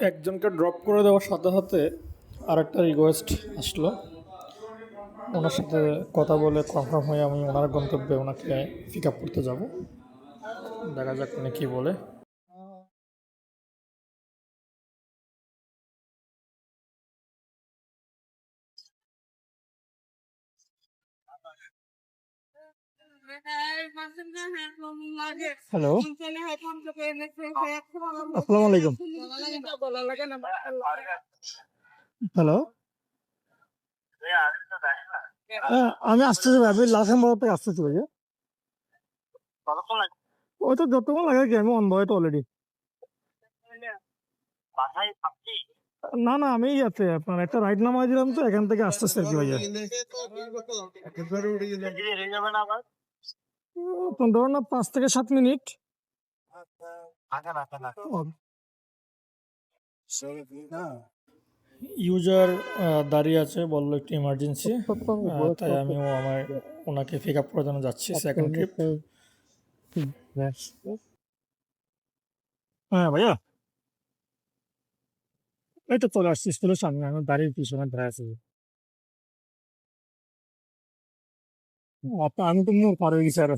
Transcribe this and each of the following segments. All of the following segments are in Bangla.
একজনকে ড্রপ করে দেওয়ার সাথে সাথে আরেকটা রিকোয়েস্ট আসলো। ওনার সাথে কথা বলে কনফার্ম হয়ে আমি ওনার গন্তব্যে ওনাকে পিক আপ করতে যাব। দেখা যাক উনি কী বলে। হ্যালো আসসালামু আলাইকুম হ্যালো হ্যাঁ, আমি আসতেছি ভাই আমি থেকে আসতেছি ভাইয়া। ওই তো যতক্ষণ লাগে কি আমি অন বয় তো অলরেডি না না আমি ইয়াতে আপনার একটা রাইড নামাই দিলাম তো এখান থেকে আসতেছি আর কি ভাইয়া। ধরুন না পাঁচ থেকে সাত মিনিট। ইউজার দাঁড়িয়ে আছে বলল একটু ইমার্জেন্সি তাই আমিও আমার ওনাকে পিক আপ করার জন্য যাচ্ছি সেকেন্ড ট্রিপ হ্যাঁ ভাইয়া। এই তো চলে আসছি স্কুলের সামনে আমার দাঁড়িয়ে পিছনে দাঁড়িয়ে আছি। আপনি আমি তো মোর পার হয়ে গেছি আর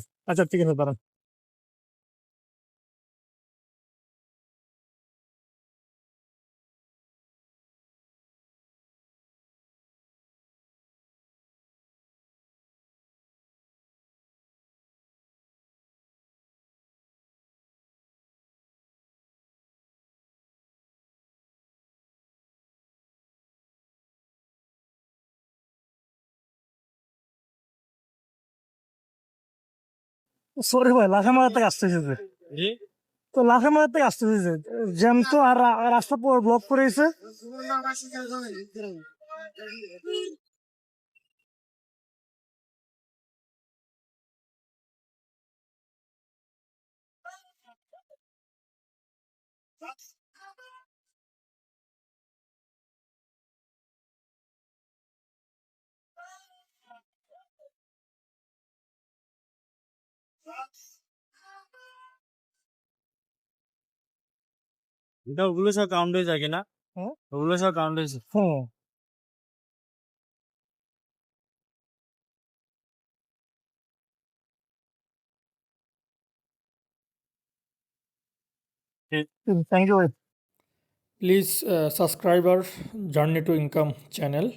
সরি ভাই লাখে মারা থেকে আসতেছে। তো লাখে মারা থেকে আসতেছে। জ্যাম তো আর রাস্তা ব্লক করেছে এটা ওগুলো সব কাউন্ট হয়ে যায় কিনা হ্যাঁ? ওগুলো সব কাউন্ট হয়েছে হ্যাঁ থ্যাংক ইউ ভাই please subscribe R journey to income channel